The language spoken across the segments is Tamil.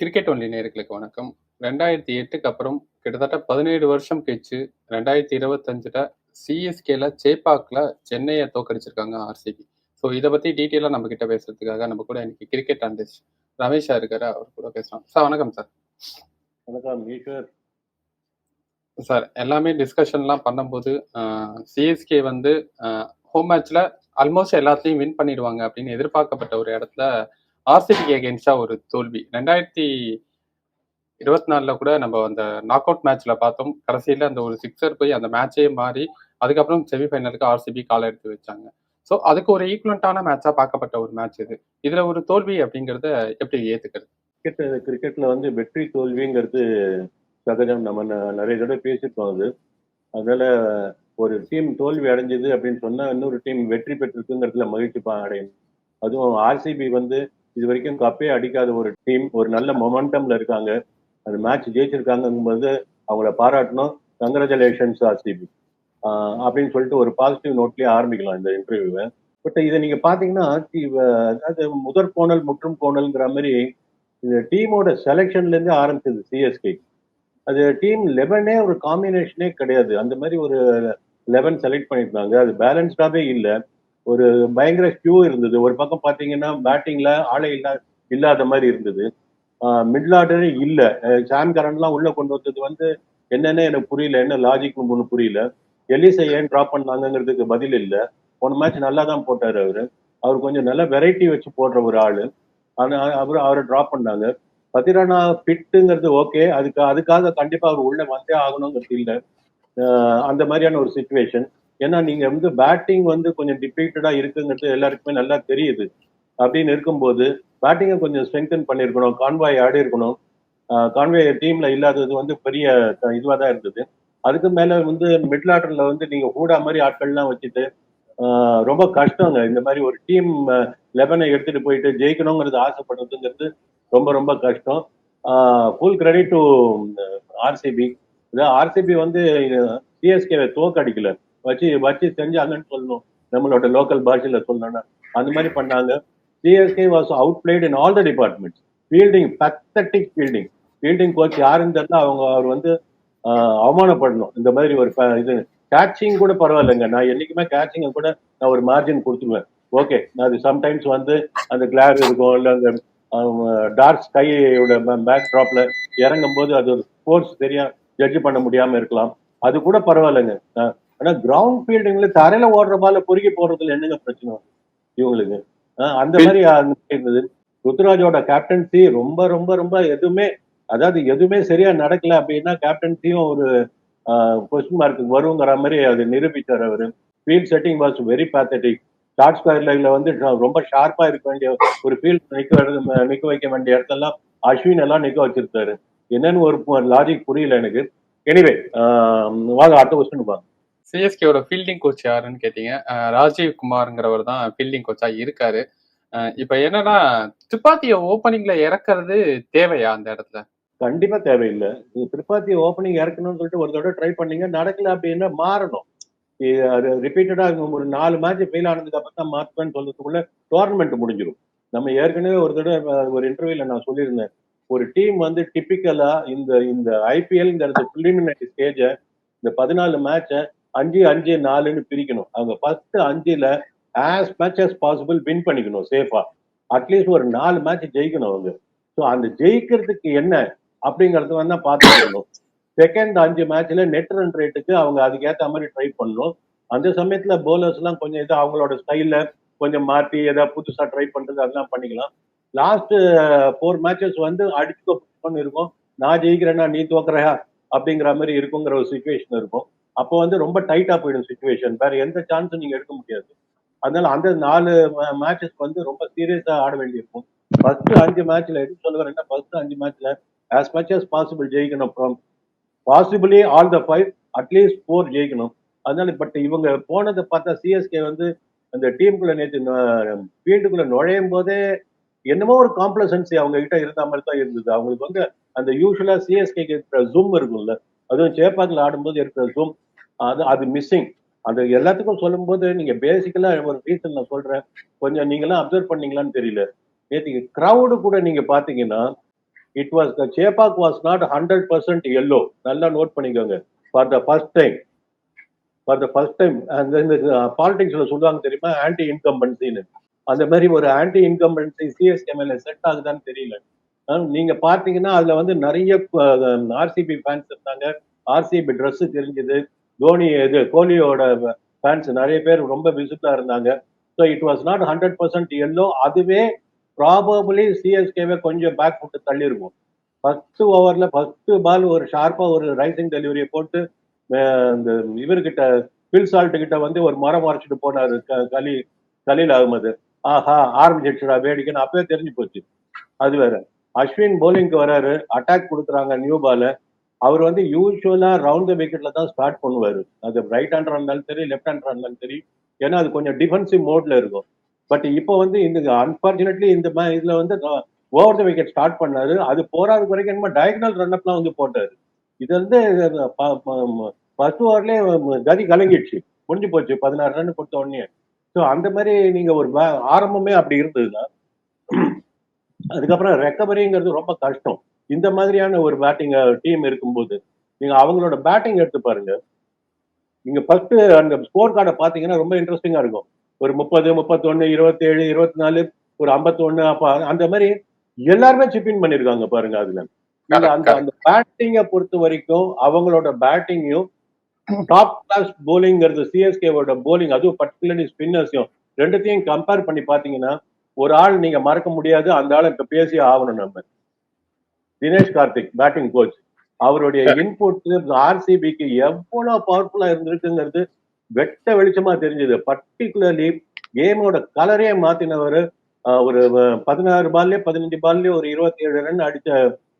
கிரிக்கெட் ஒன்லி நேயர்களுக்கு வணக்கம். ரெண்டாயிரத்தி எட்டுக்கு அப்புறம் கிட்டத்தட்ட பதினேழு வருஷம் கழிச்சு ரெண்டாயிரத்தி இருபத்தஞ்சுல சிஎஸ்கேல சேப்பாக்ல சென்னையை தோக்கடிச்சிருக்காங்க ஆர்சிபி ஸோ இதை பத்தி டீட்டெயிலாக நம்ம கிட்ட பேசுறதுக்காக நம்ம கூட இன்னைக்கு கிரிக்கெட் அனலிஸ்ட் ரமேஷா இருக்காரு அவர் கூட பேசலாம். சார் வணக்கம் சார் வணக்கம் ஈஸ்வர் சார் எல்லாமே டிஸ்கஷன்லாம் பண்ணும்போது சிஎஸ்கே வந்து ஹோம் மேட்ச்ல ஆல்மோஸ்ட் எல்லாத்தையும் வின் பண்ணிடுவாங்க அப்படின்னு எதிர்பார்க்கப்பட்ட ஒரு இடத்துல ஆர்சிபிக்கு அகேன்ஸ்டா ஒரு தோல்வி. ரெண்டாயிரத்தி இருபத்தி நாலுல கூட நம்ம அந்த நாக் அவுட் மேட்ச்ல பார்த்தோம். கடைசியில அந்த ஒரு சிக்ஸர் போய் அந்த மேட்சே மாறி அதுக்கப்புறம் செமிஃபைனலுக்கு ஆர்சிபி காலை எடுத்து வச்சாங்க. ஸோ அதுக்கு ஒரு ஈக்குவலண்டான மேட்சா பார்க்கப்பட்ட ஒரு மேட்ச் இது. இதுல ஒரு தோல்வி அப்படிங்கறத எப்படி ஏத்துக்கிறது? கிரிக்கெட் கிரிக்கெட்ல வந்து வெற்றி தோல்விங்கிறது சகஜம். நம்ம நிறைய தடவை பேசியிருக்கோம் அது. அதனால ஒரு டீம் தோல்வி அடைஞ்சது அப்படின்னு சொன்னால் இன்னொரு டீம் வெற்றி பெற்றிருக்குங்கிறதுல மகிழ்ச்சி அடையும். அதுவும் ஆர்சிபி வந்து இது வரைக்கும் கப்பே அடிக்காத ஒரு டீம் ஒரு நல்ல மொமெண்டம்ல இருக்காங்க. அந்த மேட்ச் ஜெயிச்சிருக்காங்கும்போது அவங்கள பாராட்டணும். கங்க்ராச்சுலேஷன்ஸ் ஆர்சிபி அப்படின்னு சொல்லிட்டு ஒரு பாசிட்டிவ் நோட்லேயே ஆரம்பிக்கலாம் இந்த இன்டர்வியூவை பட் இதை நீங்கள் பார்த்தீங்கன்னா அதாவது முதற் கோணல் முற்றும் கோணல்ங்கிற மாதிரி இந்த டீமோட செலெக்ஷன்லேருந்து ஆரம்பிச்சது சிஎஸ்கே அது டீம் லெவனே ஒரு காம்பினேஷனே கிடையாது. அந்த மாதிரி ஒரு லெவன் செலக்ட் பண்ணியிருந்தாங்க. அது பேலன்ஸ்டாகவே இல்லை. ஒரு பயங்கர கியூ இருந்தது. ஒரு பக்கம் பார்த்தீங்கன்னா பேட்டிங்ல ஆளே இல்லா இல்லாத மாதிரி இருந்தது. மிடில் ஆர்டரே இல்லை. சாம் கரன்லாம் உள்ள கொண்டு வந்தது வந்து என்னென்ன எனக்கு புரியல. என்ன லாஜிக்னு ஒன்று புரியல. எலிசை ஏன் ட்ராப் பண்ணாங்கங்கிறதுக்கு பதில் இல்லை. போன மேட்ச் நல்லா தான் போட்டார் அவர். அவர் கொஞ்சம் நல்ல வெரைட்டி வச்சு போடுற ஒரு ஆள். ஆனால் அவர் அவரை ட்ராப் பண்ணாங்க. பத்திரானா ஃபிட்டுங்கிறது ஓகே அதுக்கு அதுக்காக கண்டிப்பாக அவர் உள்ளே வந்தே ஆகணுங்கிறது இல்லை. அந்த மாதிரியான ஒரு சுச்சுவேஷன் ஏன்னா நீங்க வந்து பேட்டிங் வந்து கொஞ்சம் டிப்ளீட்டடா இருக்குங்கிறது எல்லாருக்குமே நல்லா தெரியுது. அப்படின்னு இருக்கும்போது பேட்டிங்கை கொஞ்சம் ஸ்ட்ரெங்தன் பண்ணியிருக்கணும் கான்வாய் ஆடி இருக்கணும் கான்வாய் டீம்ல இல்லாதது வந்து பெரிய இதுவாக தான் இருந்தது. அதுக்கு மேல வந்து மிடில் ஆர்டர்ல வந்து நீங்க ஹூடா மாதிரி ஆட்கள்லாம் வச்சுட்டு ரொம்ப கஷ்டங்க. இந்த மாதிரி ஒரு டீம் லெவனை எடுத்துட்டு போயிட்டு ஜெயிக்கணுங்கிறது ஆசைப்படுறதுங்கிறது ரொம்ப ரொம்ப கஷ்டம். Full credit to RCB RCB வந்து சிஎஸ்கேவை தோக்கடிக்கல வச்சு வச்சு செஞ்சாங்கன்னு சொல்லணும். நம்மளோட லோக்கல் பாஷையில சொல்லணும்னா. அந்த மாதிரி பண்ணாங்க. CSK was out played in all the departments fielding pathetic fielding fielding coach யாருன்னு தெரியல அவங்க அவர் வந்து அவமானப்படணும். இந்த மாதிரி ஒரு இது. கேட்சிங் கூட பரவாயில்லைங்க. நான் என்னைக்குமே கேட்சிங்க கூட நான் ஒரு மார்ஜின் கொடுத்துருவேன். ஓகே அது சம்டைம்ஸ் வந்து அந்த கிளார் இருக்கும் இல்லை அந்த டார்க் ஸ்கையோட பேக் ட்ராப்ல இறங்கும் போது அது ஒரு ஸ்போர்ட்ஸ் சரியா ஜட்ஜ் பண்ண முடியாம இருக்கலாம். அது கூட பரவாயில்லைங்க. ஆனா கிரவுண்ட் ஃபீல்டிங்ல தரையில ஓடுற பால பொறுக்கி போடுறதுல என்னங்க பிரச்சனை இவங்களுக்கு. அந்த மாதிரி இருந்தது. ருத்ராஜோட கேப்டன்சி ரொம்ப ரொம்ப ரொம்ப எதுவுமே அதாவது எதுவுமே சரியா நடக்கல அப்படின்னா கேப்டன்சியும் ஒரு கொஸ்டின் மார்க்கு வருங்கிற மாதிரி அது நிரூபித்தார் அவரு. Field setting was very pathetic short square லைன்ல வந்து ரொம்ப ஷார்ப்பா இருக்க வேண்டிய ஒரு ஃபீல்ட் நிக்க நிக்க வைக்க வேண்டிய இடத்தெல்லாம் அஸ்வின் எல்லாம் நிக்க வச்சிருக்காரு. என்னன்னு ஒரு லாஜிக் புரியல எனக்கு. எனிவே வாங்க அடுத்த கொஸ்டின் வாங்க. சிஎஸ்கேவோட ஃபீல்டிங் கோச் யாருன்னு கேட்டீங்க? ராஜீவ் குமார்ங்கிறவர் தான் ஃபீல்டிங் கோச்சா இருக்காரு. இப்ப என்னன்னா துப்பாக்கிய ஓப்பனிங்ல இறக்குறது தேவையா அந்த இடத்துல? கண்டிப்பா தேவையில்லை. இது ஓப்பனிங் இறக்கணும்னு சொல்லிட்டு ஒரு தடவை ட்ரை பண்ணீங்க நடக்கல அப்படின்னா மாறணும். அது ரிப்பீட்டடா ஒரு நாலு மேட்ச் ஃபெயில் ஆனதுக்கு அப்புறம் தான் மாற்றுவேன்னு சொல்றதுக்குள்ள டோர்னமெண்ட் முடிஞ்சிடும் நம்ம ஏற்கனவே ஒரு தடவை ஒரு இன்டர்வியூல நான் சொல்லியிருந்தேன். ஒரு டீம் வந்து டிப்பிக்கலா இந்த இந்த ஐபிஎல் இந்த பிலிமினரி ஸ்டேஜை இந்த பதினாலு மேட்சை அஞ்சு அஞ்சு நாலுன்னு பிரிக்கணும். அவங்க ஃபர்ஸ்ட் அஞ்சுல as much as possible win பண்ணிக்கணும் சேஃபா அட்லீஸ்ட் ஒரு நாலு மேட்ச் ஜெயிக்கணும் அவங்க. ஸோ அந்த ஜெயிக்கிறதுக்கு என்ன அப்படிங்கிறது வந்து பார்த்துக்கணும் செகண்ட் அஞ்சு மேட்ச்ல நெட் ரன் ரேட்டுக்கு அவங்க அதுக்கேற்ற மாதிரி ட்ரை பண்ணணும். அந்த சமயத்துல போலர்ஸ் எல்லாம் கொஞ்சம் இது அவங்களோட ஸ்டைல கொஞ்சம் மாற்றி ஏதாவது புதுசா ட்ரை பண்றது அதெல்லாம் பண்ணிக்கலாம். லாஸ்ட் ஃபோர் மேட்சஸ் வந்து அடிச்சுக்கோ இருக்கும். நான் ஜெயிக்கிறேன்னா நீ தோக்குறையா அப்படிங்கிற மாதிரி இருக்குங்கிற ஒரு சுச்சுவேஷன் இருக்கும். அப்போ வந்து ரொம்ப டைட்டா போயிடும் சுச்சுவேஷன் வேற எந்த சான்ஸும் நீங்க எடுக்க முடியாது. அதனால அந்த நாலு மேட்சஸ்க்கு வந்து ரொம்ப சீரியஸா ஆட வேண்டியிருக்கும். ஃபர்ஸ்ட் அஞ்சு மேட்ச்ல எது சொல்ல வரேன்னா ஃபர்ஸ்ட் அஞ்சு மேட்ச்ல ஆஸ் மச் as பாசிபிள் ஜெயிக்கணும் from possibly all the five at least four ஜெயிக்கணும். அதனால பட் இவங்க போனதை பார்த்தா சிஎஸ்கே வந்து அந்த டீமுக்குள்ள நேற்று ஃபீல்டுக்குள்ள நுழையும் போதே என்னமோ ஒரு காம்ப்ளசன்சி அவங்க கிட்ட இருந்த மாதிரி தான் இருந்தது. அவங்களுக்கு வந்து அந்த யூஸ்வலா சிஎஸ்கே இருக்கிற ஜூம் இருக்கும்ல அதுவும் சேப்பாக்கில் ஆடும்போது இருக்கிற ஜூம் அது அது மிஸ்ஸிங் அது எல்லாத்துக்கும் சொல்லும்போது நீங்க பேசிக்கலா ஒரு ரீசன் நான் சொல்றேன். கொஞ்சம் நீங்களாம் அப்சர்வ் பண்ணீங்களான்னு தெரியல. நேற்று கிரவுடு கூட நீங்க பாத்தீங்கன்னா it was the Chepauk was not hundred percent yellow நல்லா நோட் பண்ணிக்கோங்க. For the first time for the first time அந்த இந்த பாலிடிக்ஸ்ல சொல்லுவாங்க தெரியுமா? ஆன்டி இன்கம்பன்சின்னு அந்த மாதிரி ஒரு ஆன்டி இன்கம்பன்சி சிஎஸ்கே செட் ஆகுதான்னு தெரியல. நீங்க பாத்தீங்கன்னா அதுல வந்து நிறைய ஆர்சிபி ஃபேன்ஸ் இருந்தாங்க. ஆர்சிபி ட்ரெஸ்ஸு தெரிஞ்சது. தோனி இது கோலியோட ஃபேன்ஸ் நிறைய பேர் ரொம்ப விசிட்டா இருந்தாங்க. So it was not hundred percent yellow அதுவே ப்ராபபிளி சிஎஸ்கேவை கொஞ்சம் பேக் ஃபுட்டு தள்ளிருக்கும். ஃபர்ஸ்ட் ஓவரில் ஃபர்ஸ்ட் பால் ஒரு ஷார்ப்பாக ஒரு ரைசிங் டெலிவரியை போட்டு இந்த இவர்கிட்ட பில் சால்ட்டு கிட்ட வந்து ஒரு மரம் மறைச்சிட்டு போனார் க- கலி கலீல் அகமது. ஆஹா ஆரம்பிச்சிடுச்சுடா வேடிக்கைன்னு அப்பவே தெரிஞ்சு போச்சு. அது வேற. அஸ்வின் போலிங்க்கு வராரு. அட்டாக் கொடுக்குறாங்க நியூ பால அவர் வந்து யூஸ்வலா ரவுண்ட் த விக்கெட்ல தான் ஸ்டார்ட் பண்ணுவார். அது ரைட் ஹேண்டரா இருந்தாலும் சரி லெஃப்ட் ஹேண்டரா இருந்தாலும் சரி. ஏன்னா அது கொஞ்சம் டிஃபென்சிவ் மோட்ல இருக்கும். பட் இப்போ வந்து இந்த அன்பார்ச்சுனேட்லி இந்த மா- இதுல வந்து ஓவர் த விக்கெட் ஸ்டார்ட் பண்ணாரு. அது போறாது வரைக்கும் என்னமோ டயக்னல் ரன்அப்லாம் வந்து போட்டாரு. இது வந்து ஃபர்ஸ்ட் ஓவர்லயே கதி கலங்கிடுச்சு. முடிஞ்சு போச்சு. பதினாறு ரன் கொடுத்த உடனே. ஸோ அந்த மாதிரி நீங்க ஒரு ஆரம்பமே அப்படி இருந்ததுன்னா அதுக்கப்புறம் ரெக்கவரிங்கிறது ரொம்ப கஷ்டம். இந்த மாதிரியான ஒரு பேட்டிங் டீம் இருக்கும்போது நீங்க அவங்களோட பேட்டிங் எடுத்து பாருங்க. நீங்க ஃபர்ஸ்ட் அந்த ஸ்கோர் கார்டை பாத்தீங்கன்னா ரொம்ப இன்ட்ரெஸ்டிங்கா இருக்கும். ஒரு முப்பது முப்பத்தொன்னு இருபத்தேழு இருபத்தி நாலு ஒரு ஐம்பத்தொன்னு அப்ப அந்த மாதிரி எல்லாருமே சிப்பின் பண்ணிருக்காங்க பாருங்க அதுல. அந்த அந்த பேட்டிங்கை பொறுத்த வரைக்கும் அவங்களோட பேட்டிங்கையும் டாப் கிளாஸ் போலிங்கிறது சிஎஸ்கேவோட போலிங் அதுவும் பர்டிகுலர்லி ஸ்பின்னர்ஸையும் ரெண்டுத்தையும் கம்பேர் பண்ணி பாத்தீங்கன்னா ஒரு ஆள் நீங்க மறக்க முடியாது அந்த ஆள் இப்ப பேசி ஆகணும் நம்ம. தினேஷ் கார்த்திக் பேட்டிங் கோச் அவருடைய இன்புட் ஆர்சிபிக்கு எவ்வளவு பவர்ஃபுல்லா இருந்திருக்குங்கிறது வெட்ட வெளிச்சமா தெரிஞ்சது. பர்டிகுலர்லி கேமோட கலரே மாத்தினவர் ஒரு பதினாறு பால்லே பதினஞ்சு பால்லே ஒரு இருபத்தி ஏழு ரன் அடிச்ச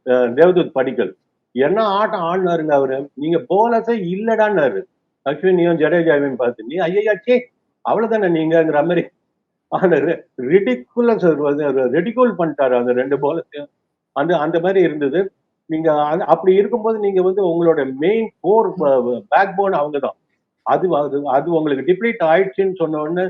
அஹ், தேவதூத் படிக்கல். என்ன ஆட்டம் ஆடினாருங்க அவரு? நீங்க போலஸே இல்லடான்னாரு. அஸ்வினியும் ஜடேஜாவையும் பார்த்து நீ ஐயா சே அவ்வளவுதானே நீங்கங்கிற மாதிரி ஆனா ரிடிகுலஸ் ரெடிக்குல் பண்ணிட்டாரு அந்த ரெண்டு போலஸையும் அந்த அந்த மாதிரி இருந்தது. நீங்க அப்படி இருக்கும்போது நீங்க வந்து உங்களோட மெயின் கோர் பேக் போன் அவங்க தான் அது அது அது உங்களுக்கு டிப்ளீட் ஆயிடுச்சுன்னு சொன்ன உடனே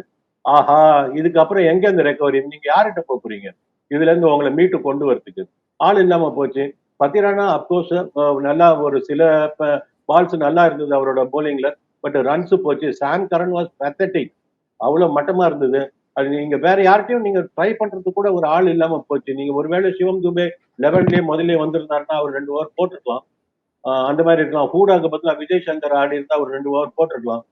ஆஹா இதுக்கப்புறம் எங்க இந்த ரெக்கவரி நீங்க யார்கிட்ட போறீங்க? இதுல இருந்து உங்களை மீட்டு கொண்டு வரதுக்கு. ஆள் இல்லாம போச்சு. பத்திரானா அப்கோர்ஸ் நல்லா ஒரு சில பால்ஸ் நல்லா இருந்தது அவரோட போலிங்ல பட் ரன்ஸ் போச்சு. சாம் கரன் வாஸ் பெத்தட்டிக் அவ்வளவு மட்டமா இருந்தது. அது நீங்க வேற யார்கிட்டயும் நீங்க ட்ரை பண்றது கூட ஒரு ஆள் இல்லாம போச்சு. நீங்க ஒருவேளை சிவம் துபே லெவன்லயே முதல்ல வந்திருந்தாருன்னா அவர் ரெண்டு ஓவர் போட்டிருக்கலாம். அந்த மாதிரி இருக்கலாம். ஹூடாக்கு பதிலாக விஜய் சங்கர் ஆடி இருந்தா ஒரு ரெண்டு ஓவர் போட்டிருக்கலாம்.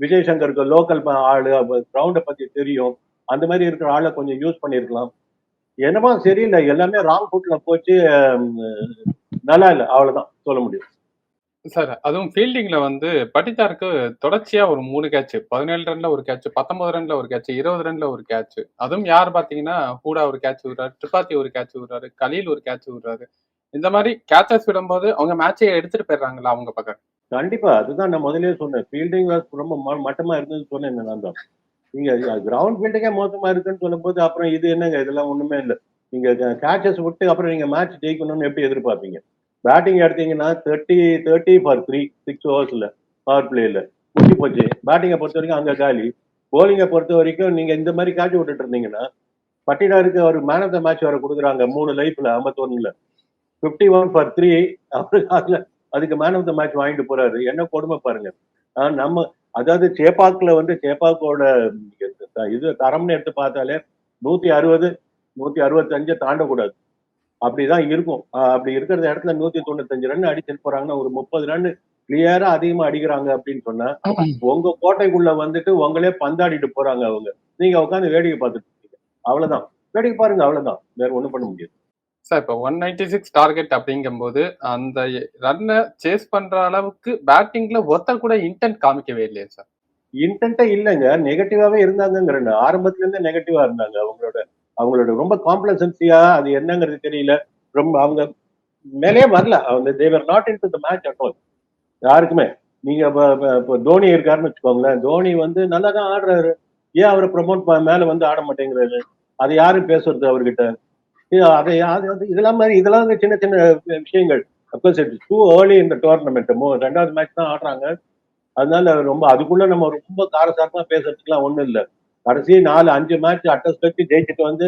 விஜய் சங்கருக்கு லோக்கல் ஆளு கிரவுண்டை பத்தி தெரியும். அந்த மாதிரி இருக்கிற ஆளை கொஞ்சம் யூஸ் பண்ணியிருக்கலாம். என்னமோ சரியில்லை. எல்லாமே ராங் ஃபுட்ல போச்சு. நல்லா இல்லை. அவ்வளவுதான். சொல்ல முடியும். சார் அதுவும் ஃபீல்டிங்ல வந்து பட்டிதாருக்கு தொடர்ச்சியா ஒரு மூணு கேட்ச் பதினேழு ரன்ல ஒரு கேட்ச் பத்தொன்பது ரன்ல ஒரு கேட்ச் இருபது ரன்ல ஒரு கேட்ச் அதுவும் யார் பாத்தீங்கன்னா ஹூடா ஒரு கேட்ச் விடுறாரு திரிபாத்தி ஒரு கேட்ச் விடுறாரு கலீல் ஒரு கேட்ச் விடுறாரு. இந்த மாதிரி கேட்சஸ் விடும்போது அவங்க மேட்சை எடுத்துட்டு போயிடுறாங்களா அவங்க பக்கம். கண்டிப்பா அதுதான் நான் முதலே சொன்னேன். ஃபீல்டிங் ரொம்ப ம- மட்டமா இருந்ததுன்னு சொன்னேன் நான் தான். நீங்க கிரவுண்ட் ஃபீல்டிங்கே மோசமா இருக்குன்னு சொல்லும்போது அப்புறம் இது என்னங்க? இதெல்லாம் ஒண்ணுமே இல்லை. நீங்க கேச்சஸ் விட்டு அப்புறம் நீங்க மேட்ச் ஜெயிக்கணும்னு எப்படி எதிர்பார்ப்பீங்க? பேட்டிங் எடுத்தீங்கன்னா thirty thirty for three six ஓவர்ஸ்ல power பிளேல முடிஞ்சு போச்சு. பேட்டிங்கை பொறுத்த வரைக்கும் அங்கே காலி. போலிங்கை பொறுத்த வரைக்கும் நீங்கள் இந்த மாதிரி காட்சி விட்டுட்டு இருந்தீங்கன்னா பட்டினாருக்கு அவர் மேன் ஆஃப் த மேட்ச் வர கொடுக்குறாங்க மூணு லைஃப்ல ஐம்பத்தொன்னுல. ஃபிஃப்டி ஒன் ஃபார் த்ரீ அவரு அதுல அதுக்கு மேன் ஆஃப் த மேட்ச் வாங்கிட்டு போறாரு. என்ன கொடுமை பாருங்க. நம்ம அதாவது சேப்பாக்கில் வந்து சேப்பாக்கோட இது தரம்னு எடுத்து பார்த்தாலே நூத்தி அறுபது நூத்தி அறுபத்தஞ்சு தாண்டக்கூடாது. அப்படிதான் இருக்கும். அப்படி இருக்கிற இடத்துல நூத்தி தொண்ணூத்தஞ்சு ரன் அடிச்சுட்டு போறாங்கன்னா ஒரு முப்பது ரன் கிளியரா அதிகமா அடிக்கிறாங்க அப்படின்னு சொன்னா உங்க கோட்டைக்குள்ள வந்துட்டு உங்களே பந்தாடிட்டு போறாங்க அவங்க. நீங்க உட்காந்து வேடிக்கை பார்த்துட்டு இருக்கீங்க. அவ்வளவுதான். வேடிக்கை பாருங்க அவ்வளவுதான். வேற ஒண்ணும் பண்ண முடியாது. சார் இப்போ ஒன் நைன்டி சிக்ஸ் டார்கெட் அப்படிங்கும்போது அந்த ரன்னை சேஸ் பண்ற அளவுக்கு பேட்டிங்ல ஒருத்தர் கூட இன்டென்ட் காமிக்கவே இல்லையா சார் இன்டென்ட்டே இல்லைங்க. நெகட்டிவாவே இருந்தாங்கங்கிறேன் ஆரம்பத்துல இருந்தே நெகட்டிவா இருந்தாங்க அவங்களோட அவங்களோட ரொம்ப காம்ப்ளசன்சியா அது என்னங்கிறது தெரியல. ரொம்ப அவங்க மேலே வரல. அவங்க they were not into the match at all யாருக்குமே. நீங்க இப்போ தோனி இருக்காருன்னு வச்சுக்கோங்களேன். தோனி வந்து நல்லா தான் ஆடுறாரு. ஏன் அவரை ப்ரமோட் மேல வந்து ஆட மாட்டேங்கிறாரு? அது யாரும் பேசுறது அவர்கிட்ட? அதை அது வந்து இதெல்லாம் மாதிரி இதெல்லாம் வந்து சின்ன சின்ன விஷயங்கள். Of course it's too early இந்த டோர்னமெண்ட் ரெண்டாவது மேட்ச் தான் ஆடுறாங்க. அதனால ரொம்ப அதுக்குள்ள நம்ம ரொம்ப காரசாரமா பேசுறதுக்குலாம் ஒண்ணும் இல்ல. கடைசி நாலு அஞ்சு மேட்ச் அட்டஸ்ட் வச்சு ஜெயிச்சுட்டு வந்து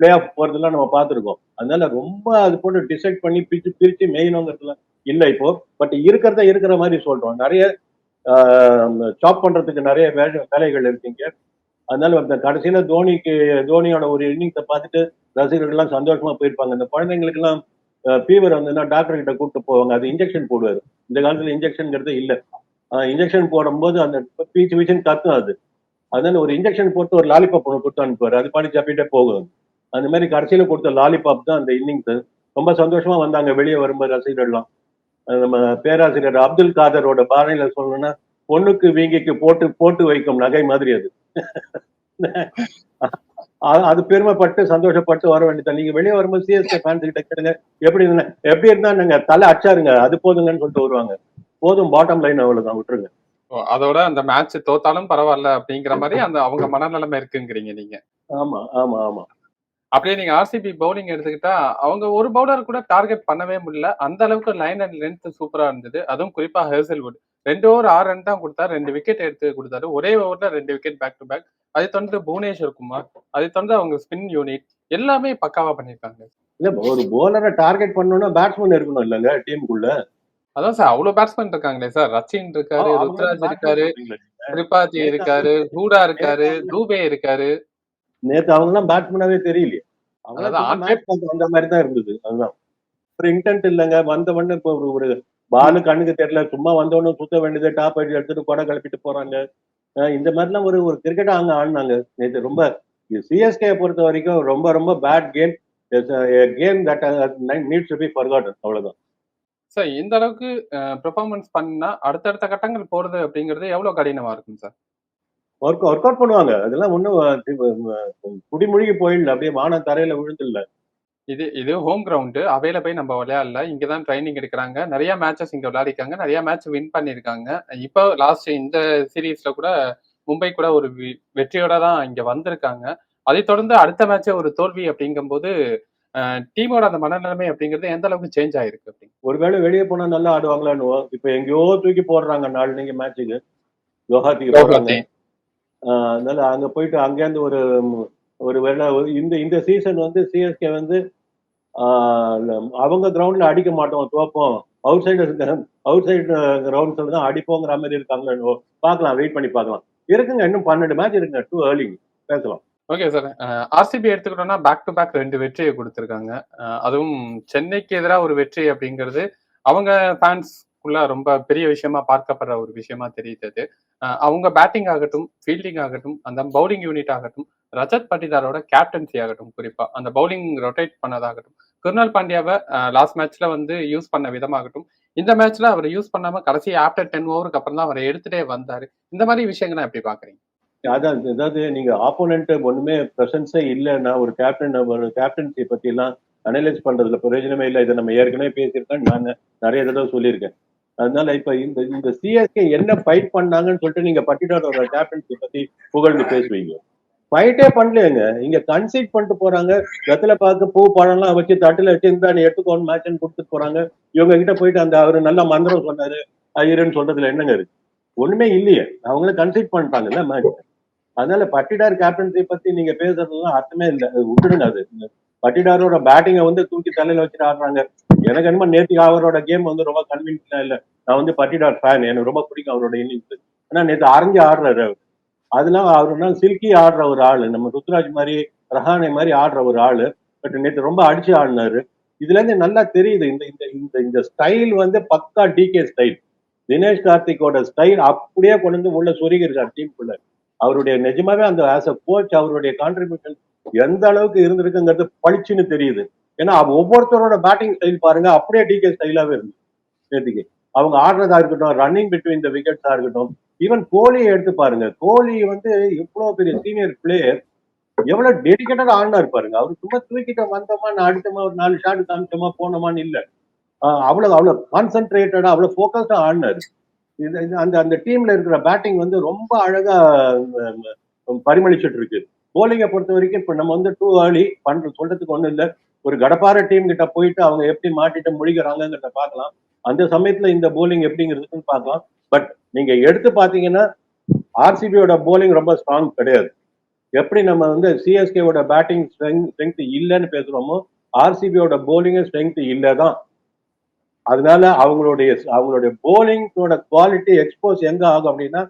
பிளே ஆஃப் போறதெல்லாம் நம்ம பார்த்துருக்கோம். அதனால ரொம்ப அது போட்டு டிசைட் பண்ணி பிரிச்சு பிரிச்சு மெயினுங்கிறதுலாம் இல்லை இப்போ. பட் இருக்கிறத இருக்கிற மாதிரி சொல்றோம். நிறைய சாப் பண்றதுக்கு நிறைய வேலை வேலைகள் இருக்குங்க அதனால அந்த கடைசியில தோனிக்கு தோனியோட ஒரு இன்னிங்ஸை பார்த்துட்டு ரசிகர்கள் எல்லாம் சந்தோஷமா போயிருப்பாங்க. இந்த குழந்தைங்களுக்கு எல்லாம் ஃபீவர் வந்ததுன்னா டாக்டர் கிட்ட கூப்பிட்டு போவாங்க. அது இன்ஜெக்ஷன் போடுவாரு. இந்த காலத்துல இன்ஜெக்ஷன்ங்கிறது இல்ல. இன்ஜெக்ஷன் போடும்போது அந்த பீச்சு பீச்சுன்னு கத்தும் அது. அதனால ஒரு இன்ஜெக்ஷன் போட்டு ஒரு லாலிபாப் ஒன்று கொடுத்து அனுப்புவார். அது பாடி சாப்பிட்டே போகும். அந்த மாதிரி கடைசியில கொடுத்த லாலிபாப் தான் அந்த இன்னிங்ஸ் ரொம்ப சந்தோஷமா வந்தாங்க. வெளியே வரும்போது ரசிகர்கள்லாம். நம்ம பேராசிரியர் அப்துல் காதரோட பாறையில சொல்லணும்னா பொண்ணுக்கு வீங்கிக்கு போட்டு போட்டு வைக்கும் நகை மாதிரி அது. அது பெருமைப்பட்டு சந்தோஷப்பட்டு வர வேண்டியது நீங்க வெளியே வரும்போது சிஎஸ்கே ஃபேன்ஸ் கிட்ட கேளுங்க. எப்படி இருந்தா எப்படி இருந்தா நீங்க தலை அச்சாருங்க. அது போதுங்கன்னு சொல்லிட்டு வருவாங்க. போதும் பாட்டம் லைன் அவ்வளவுதான். விட்டுருங்க. அதோட அந்த மேட்ச் தோத்தாலும் பரவாயில்ல அப்படிங்கிற மாதிரி அந்த அவங்க மனநிலைமை இருக்குங்கிறீங்க நீங்க. ஆமா ஆமா ஆமா. அப்படியே நீங்க ஆர்சிபி பவுலிங் எடுத்துக்கிட்டா அவங்க ஒரு பவுலர் கூட டார்கெட் பண்ணவே முடியல. அந்த அளவுக்கு லைன் அண்ட் லென்த் சூப்பரா இருந்தது. அதுவும் குறிப்பா ஹேசல்வுட் ரெண்டு ஓவர் ஆறு ரன் தான் கொடுத்தாரு. ரெண்டு விக்கெட் எடுத்து கொடுத்தாரு. ஒரே ஓவர்ல ரெண்டு விக்கெட் பேக் டு பேக் அதை தொடர்ந்து புவனேஸ்வர் குமார் அதை தொடர்ந்து அவங்க ஸ்பின் யூனிட் எல்லாமே பக்காவா பண்ணிருக்காங்க. இல்ல ஒரு போலரை டார்கெட் பண்ணணும்னா பேட்ஸ்மேன் இருக்கணும் இல்லங்க டீமுக்குள்ள அதான் சார் அவ்வளவு பேட்ஸ்மேன் இருக்காங்களே சார். ரச்சின் இருக்காரு ருத்ராஜ் இருக்காரு திரிபாதி இருக்காரு ஹூடா இருக்காரு தூபே இருக்காரு. நேத்து அவங்க எல்லாம் பேட்ஸ்மேனாவே தெரியலையே வந்த மாதிரி தான் இருந்தது. அதுதான். ஒரு இன்டென்ட் இல்லைங்க. வந்தவொடனே இப்போ ஒரு ஒரு பாலு கண்ணுக்கு தெரியல. சும்மா வந்தவொடனே சுத்த வேண்டியது டாப் அடி எடுத்துட்டு கொடை கிளப்பிட்டு போறாங்க. இந்த மாதிரிலாம் ஒரு ஒரு கிரிக்கெட் அங்க ஆடினாங்க. நேற்று ரொம்ப சிஎஸ்கே பொறுத்த வரைக்கும் ரொம்ப ரொம்ப bad game game that needs to be forgotten அவ்வளவுதான். சார் இந்த அளவுக்கு பெர்ஃபார்மன்ஸ் பண்ணா அடுத்தடுத்த கட்டங்கள் போறது அப்படிங்கிறது எவ்வளவு கடினமா இருக்கும் சார் ஒர்க் ஒர்க் அவுட் பண்ணுவாங்க. அதெல்லாம் ஒன்றும் குடிமொழிக்கு போயிடல அப்படியே வானம் தரையில விழுந்துல்ல. இது இது ஹோம் கிரவுண்டு அவையில போய் நம்ம விளையாடல. இங்க தான் ட்ரைனிங் எடுக்கிறாங்க. நிறைய மேட்சஸ் இங்க விளையாடிருக்காங்க. நிறைய மேட்ச் வின் பண்ணிருக்காங்க. இப்போ லாஸ்ட் இந்த சீரீஸ்ல கூட மும்பை கூட ஒரு வெற்றியோட தான் இங்க வந்திருக்காங்க. அதை தொடர்ந்து அடுத்த மேட்சே ஒரு தோல்வி அப்படிங்கும்போது டீமோட அந்த மனநிலைமை அப்படிங்கிறது எந்த அளவுக்கு சேஞ்ச் ஆயிருக்கு அப்படி ஒருவேளை வெளியே போனா நல்லா ஆடுவாங்களான்னு இப்ப எங்கேயோ தூக்கி போடுறாங்க நாலு நீங்க மேட்சுக்கு குவஹாத்திக்கு போடுறாங்க அதனால அங்க போயிட்டு அங்கேருந்து ஒரு ஒரு வேளை இந்த இந்த சீசன் வந்து சிஎஸ்கே வந்து அவங்க கிரவுண்ட்ல அடிக்க மாட்டோம் தோப்போம். அவுட் சைடு அவுட் சைடு கிரவுண்ட்ஸ்ல தான் அடிப்போங்கிற மாதிரி இருக்காங்களோ பார்க்கலாம் வெயிட் பண்ணி பார்க்கலாம். இருக்குங்க இன்னும் பன்னெண்டு மேட்ச் இருக்குங்க டூ ஏர்லி பேசலாம். ஓகே சார் ஆர்சிபி எடுத்துக்கிட்டோம்னா பேக் டு பேக் ரெண்டு வெற்றியை கொடுத்துருக்காங்க. அதுவும் சென்னைக்கு எதிராக ஒரு வெற்றி அப்படிங்கிறது அவங்க ஃபேன்ஸ்க்குள்ள ரொம்ப பெரிய விஷயமா பார்க்கப்படுற ஒரு விஷயமா தெரியுது. அவங்க பேட்டிங் ஆகட்டும் ஃபீல்டிங் ஆகட்டும் அந்த பவுலிங் யூனிட் ஆகட்டும் ரஜத் பட்டிதாரோட கேப்டன்சி ஆகட்டும் குறிப்பா அந்த பவுலிங் ரொட்டேட் பண்ணதாகட்டும் குர்னால் பாண்டியாவை லாஸ்ட் மேட்ச்ல வந்து யூஸ் பண்ண விதமாகட்டும் இந்த மேட்ச்ல அவர் யூஸ் பண்ணாம கடைசி ஆஃப்டர் டென் ஓவருக்கு அப்புறம் தான் அவரை எடுத்துட்டே வந்தாரு. இந்த மாதிரி விஷயங்கள்லாம் எப்படி பாக்குறீங்க? அதான் அதாவது நீங்க ஆப்போனன்ட் ஒண்ணுமே பிரசன்ஸே இல்லைன்னா ஒரு கேப்டன் ஒரு கேப்டன்சி பத்தி எல்லாம் அனலைஸ் பண்றதுல பிரயோஜனமே இல்லை. இதை நம்ம ஏற்கனவே பேசியிருக்கேன் நான் நிறைய தடவை சொல்லியிருக்கேன். அதனால இப்ப இந்த இந்த சிஎஸ்கே என்ன ஃபைட் பண்ணாங்கன்னு சொல்லிட்டு நீங்க பட்டிடாரோட கேப்டன்சி பத்தி புகழ்ந்து பேசுவீங்க. ஃபைட்டே பண்ணலையேங்க. இங்க கன்சீட் பண்ணிட்டு போறாங்க. வெத்தல பார்த்து பூ பழம்லாம் வச்சு தட்டுல வச்சு இந்த நீ எடுத்துக்கோன்னு மேட்ச்னு கொடுத்துட்டு போறாங்க. இவங்க கிட்ட போயிட்டு அந்த அவரு நல்ல மந்திரம் சொன்னாரு. ஐயருன்னு சொல்றதுல என்னங்க இருக்கு? ஒண்ணுமே இல்லையே. அவங்கள கன்சீட் பண்ணிட்டாங்கல்ல மேட்ச் அதனால பட்டிடார் கேப்டன்சி பத்தி நீங்க பேசுறதுலாம் அர்த்தமே இல்லை. விட்டுடுங்க அது. பட்டிடாரோட பேட்டிங்கை வந்து தூக்கி தலையில வச்சுட்டு ஆடுறாங்க. எனக்கு என்னமோ நேத்திக்கு அவரோட கேம் வந்து ரொம்ப கன்வின்ஸ்டா இல்ல. நான் வந்து பட்டிடார் ஃபேன் எனக்கு ரொம்ப பிடிக்கும் அவரோட இன்னிங்ஸ் ஆனா நேத்து அரைஞ்சு ஆடுறாரு அவர். அதெல்லாம் அவருனா சில்கி ஆடுற ஒரு ஆளு. நம்ம ருத்ராஜ் மாதிரி ரஹானை மாதிரி ஆடுற ஒரு ஆளு. பட் நேத்து ரொம்ப அடிச்சு ஆடினாரு. இதுல இருந்து நல்லா தெரியுது. இந்த இந்த இந்த இந்த ஸ்டைல் வந்து பக்கா டிகே ஸ்டைல் தினேஷ் கார்த்திகோட ஸ்டைல் அப்படியே கொண்டு வந்து உள்ள சொருகி இருக்கார் டீமுக்குள்ள அவருடைய நிஜமாவே அந்த ஆஸ் அ கோச் அவருடைய கான்ட்ரிபியூஷன் எந்த அளவுக்கு இருந்திருக்குங்கிறது பளிச்சுன்னு தெரியுது. ஏன்னா அவ- ஒவ்வொருத்தரோட பேட்டிங் ஸ்டைல் பாருங்க அப்படியே டிகே ஸ்டைலாவே இருந்து நேற்றுக்கு அவங்க ஆடுறதா இருக்கட்டும் ரன்னிங் பிட்வீன் த விக்கெட்ஸா இருக்கட்டும் ஈவன் கோலியை எடுத்து பாருங்க. கோலி வந்து இவ்வளவு பெரிய சீனியர் பிளேயர் எவ்வளவு டெடிக்கேட்டடா ஆடினா பாருங்க. அவர் சும்மா தூக்கிட்ட வந்தோமா நான் அடுத்தமா ஒரு நாலு ஷாட் காமிச்சோமா போனோமான்னு இல்ல. ஆஹ் அவ்வளவு அவ்வளவு கான்சென்ட்ரேட்டடா அவ்வளவு ஃபோக்கஸ்டா ஆடினாரு. இது இது அந்த அந்த டீம்ல இருக்கிற பேட்டிங் வந்து ரொம்ப அழகா பரிமளிச்சுட்டு இருக்கு. போலிங்கை பொறுத்த வரைக்கும் இப்ப நம்ம வந்து டூ ஏர்லி பண்ற சொல்றதுக்கு ஒண்ணும் இல்லை. ஒரு கடப்பார டீம் கிட்ட போயிட்டு அவங்க எப்படி மாட்டிட்டு முழிக்கிறாங்கிறத பார்க்கலாம். அந்த சமயத்துல இந்த போலிங் எப்படிங்கிறதுக்குன்னு பார்க்கலாம். பட் நீங்க எடுத்து பாத்தீங்கன்னா ஆர்சிபியோட போலிங் ரொம்ப ஸ்ட்ராங் கிடையாது. எப்படி நம்ம வந்து சிஎஸ்கேவோட பேட்டிங் ஸ்ட்ரெங் ஸ்ட்ரென்த் இல்லைன்னு பேசுறோமோ ஆர்சிபியோட போலிங்கும் ஸ்ட்ரென்த் இல்லை தான் அதனால அவங்களுடைய அவங்களுடைய போலிங்கோட குவாலிட்டி எக்ஸ்போஸ் எங்க ஆகும் அப்படின்னா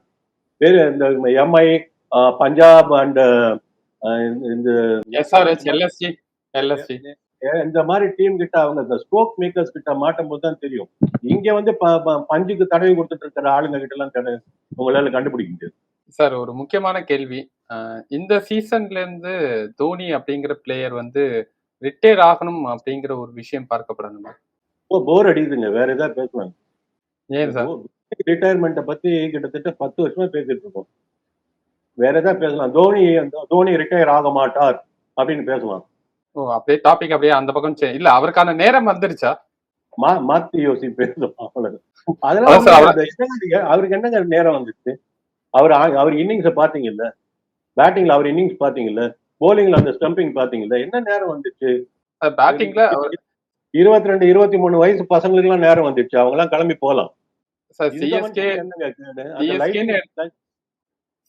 வேறு இந்த எம்ஐ பஞ்சாப் அண்ட் இந்த எஸ்ஆர்ஹெச் எல்எஸ்ஜி எல்எஸ்ஜி இந்த மாதிரி டீம் கிட்ட அவங்க இந்த ஸ்ட்ரோக் மேக்கர்ஸ் கிட்ட மாட்டும் போது தான் தெரியும். இங்க வந்து பஞ்சுக்கு தடவி கொடுத்துட்டு இருக்கிற ஆளுங்க கிட்ட எல்லாம் உங்களால கண்டுபிடிக்க முடியாது. சார் ஒரு முக்கியமான கேள்வி. இந்த சீசன்ல இருந்து தோனி அப்படிங்கிற பிளேயர் வந்து ரிட்டையர் ஆகணும் அப்படிங்கிற ஒரு விஷயம் பார்க்கப்படணுமா? ஓ போர் அடிக்குதுங்க. வேற ஏதாவது பேசுவாங்க ஏன் சார்? ரிட்டையர்மெண்ட்டை பத்தி கிட்டத்தட்ட பத்து வருஷமா பேசிட்டு இருக்கோம். வேற ஏதாவது பேசலாம். தோனி தோனி ரிட்டையர் ஆக மாட்டார் அப்படின்னு பேசலாம். ஓ அப்படியே டாபிக் அப்படியே அந்த பக்கம் சே- இல்ல அவருக்கான நேரம் வந்துருச்சா? மா மாத்தி யோசி பேசலாம் அவ்வளவு அதான் அதெல்லாம் சார், வந்து என்னங்க, அவருக்கு என்னங்க நேரம் வந்துச்சு அவர் அவர் இன்னிங்ஸ பாத்தீங்கல்ல பேட்டிங்ல அவர் இன்னிங்ஸ் பாத்தீங்கல்ல போலிங்ல அந்த ஸ்டம்பிங் பாத்தீங்கல்ல என்ன நேரம் வந்துச்சு? பேட்டிங்ல அவர் இருபத்தி ரெண்டு இருபத்தி மூணு வயசு பசங்களுக்கு எல்லாம் நேரம் வந்துச்சு அவங்க எல்லாம் கிளம்பி ன்னு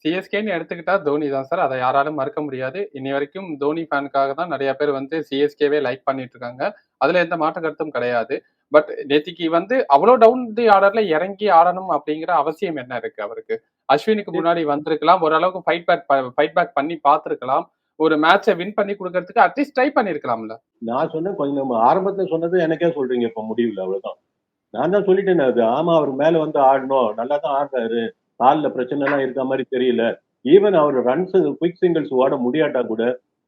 சிஎஸ்கேன்னு எடுத்துக்கிட்டா தோனி தான் சார். அதை யாராலும் மறுக்க முடியாது. இன்னி வரைக்கும் தோனி ஃபேனுக்காக தான் நிறைய பேர் வந்து சிஎஸ்கேவே லைக் பண்ணிட்டு இருக்காங்க. அதுல எந்த மாற்று கருத்தும் கிடையாது. பட் நேத்திக்கு வந்து அவ்வளோ டவுன் தி ஆர்டர்ல இறங்கி ஆடணும் அப்படிங்கிற அவசியம் என்ன இருக்கு அவருக்கு? அஸ்வினுக்கு முன்னாடி வந்திருக்கலாம். ஓரளவுக்கு ஃபைட் பேக் ஃபைட் பேக் பண்ணி பார்த்திருக்கலாம். ஒரு மேட்சை வின் பண்ணி கொடுக்கறதுக்கு அட்லீஸ்ட் ட்ரை பண்ணிருக்கலாம்ல. நான் சொன்னேன் கொஞ்சம் நம்ம ஆரம்பத்துல சொன்னது எனக்கே சொல்றீங்க இப்ப முடியல அவ்வளவுதான். நான் தான் சொல்லிட்டேன் அது. ஆமா அவர் மேல வந்து ஆடணும். நல்லா தான் ஆடுறாரு. காலில் பிரச்சனை எல்லாம் இருக்க மாதிரி தெரியல. ஈவன் அவர் ரன்ஸ் குவிக் சிங்கிள்ஸ் ஓட முடியாட்டா கூட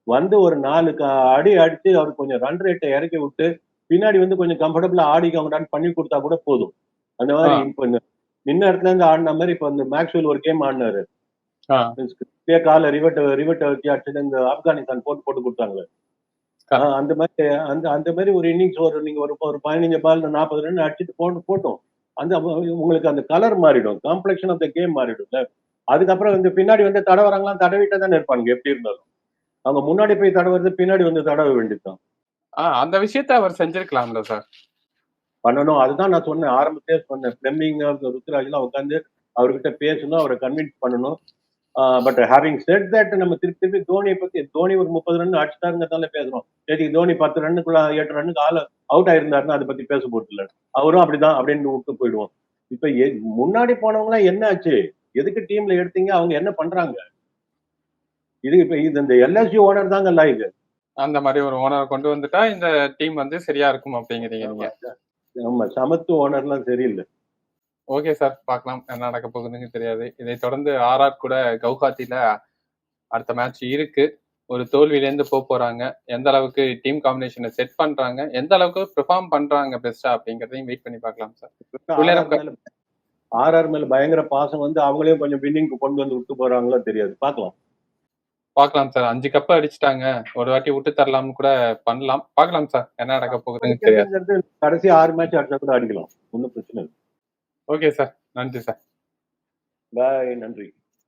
வந்து ஒரு நாலு அடி அடிச்சு அவர் கொஞ்சம் ரன் ரேட்டை இறக்கி விட்டு பின்னாடி வந்து கொஞ்சம் கம்ஃபர்டபுளா ஆடிக்கவங்கடான்னு பண்ணி கொடுத்தா கூட போதும். அந்த மாதிரி. இப்ப நின்ன இடத்துல இருந்து ஆடின மாதிரி இப்ப இந்த மேக்ஸ்வெல் ஒரு கேம் ஆடினாரு. கால ரிவெட் ரிவெட் வச்சு அடிச்சுட்டு இந்த ஆப்கானிஸ்தான் போட்டு போட்டு கொடுத்தாங்க Correct. ஆஹ் அந்த மாதிரி அந்த அந்த மாதிரி ஒரு இன்னிங்ஸ் ஒரு நீங்க ஒரு ஒரு பதினஞ்சு பால் நாற்பது ரன் அடிச்சுட்டு போட்டு போட்டோம். அந்த உங்களுக்கு அந்த கலர் மாறிடும். காம்ப்ளெக்ஷன் ஆஃப் த கேம் மாறிடும்ல. அதுக்கப்புறம் வந்து பின்னாடி வந்து தடவறாங்களாம் தடவிட்டே தானே இருப்பாங்க எப்படி இருந்தாலும். அவங்க முன்னாடி போய் தடவுறது பின்னாடி வந்து தடவ வேண்டியதுதான். அந்த விஷயத்த அவர் செஞ்சிருக்கலாம்ல சார். பண்ணணும். அதுதான் நான் சொன்னேன். ஆரம்பத்திலே சொன்னேன். பிளம்பிங் ருத்ராஜ்லாம் உட்காந்து அவர்கிட்ட பேசணும் அவரை கன்வின்ஸ் பண்ணணும். பட் ஹேவிங் செட் தட் நம்ம திருப்பி திருப்பி தோனியை பத்தி தோனி ஒரு முப்பது ரன் அடிச்சிட்டாருங்கிறதால பேசுறோம். சரி தோனி பத்து ரன்னுக்குள்ள எட்டு ரன்னுக்கு ஆள் அவுட் ஆயிருந்தாருன்னா அதை பத்தி பேச போறது இல்ல. அவரும் அப்படிதான் அப்படின்னு விட்டு போயிடுவோம். இப்ப முன்னாடி போனவங்க எல்லாம் என்ன ஆச்சு? எதுக்கு டீம்ல எடுத்தீங்க? அவங்க என்ன பண்றாங்க? இது இப்ப இது இந்த எல்எஸ்ஜி ஓனர் தாங்க லைக் அந்த மாதிரி ஒரு ஓனரை கொண்டு வந்துட்டா இந்த டீம் வந்து சரியா இருக்கும் அப்படிங்கிறீங்க நம்ம சமத்து ஓனர்லாம் சரியில்லை. ஓகே சார் பார்க்கலாம். என்ன நடக்க போகுதுன்னு தெரியாது. இதை தொடர்ந்து ஆர்ஆர் கூட கவுஹாத்தில அடுத்த மேட்ச் இருக்கு. ஒரு தோல்வியிலேருந்து போக போறாங்க. எந்த அளவுக்கு டீம் காம்பினேஷனை செட் பண்றாங்க? எந்த அளவுக்கு பெர்ஃபார்ம் பண்றாங்க பெஸ்டா அப்படிங்கறதையும் வெயிட் பண்ணி பார்க்கலாம் சார் ஆர்ஆர் மேல பயங்கர பாசம் வந்து அவங்களையும் கொஞ்சம் வின்னிங்க்கு கொண்டு வந்து விட்டு போறாங்களோ தெரியாது. பார்க்கலாம். பார்க்கலாம் சார் அஞ்சு கப் அடிச்சிட்டாங்க. ஒரு வாட்டி விட்டு தரலாம்னு கூட பண்ணலாம். பார்க்கலாம் சார் என்ன நடக்க போகுதுன்னு தெரியாது. கடைசி ஆறு மேட்ச் அடிச்சா கூட அடிக்கலாம். ஒன்றும் பிரச்சனை இல்லை. Okay sir. நன்றி சார். பாய் நன்றி.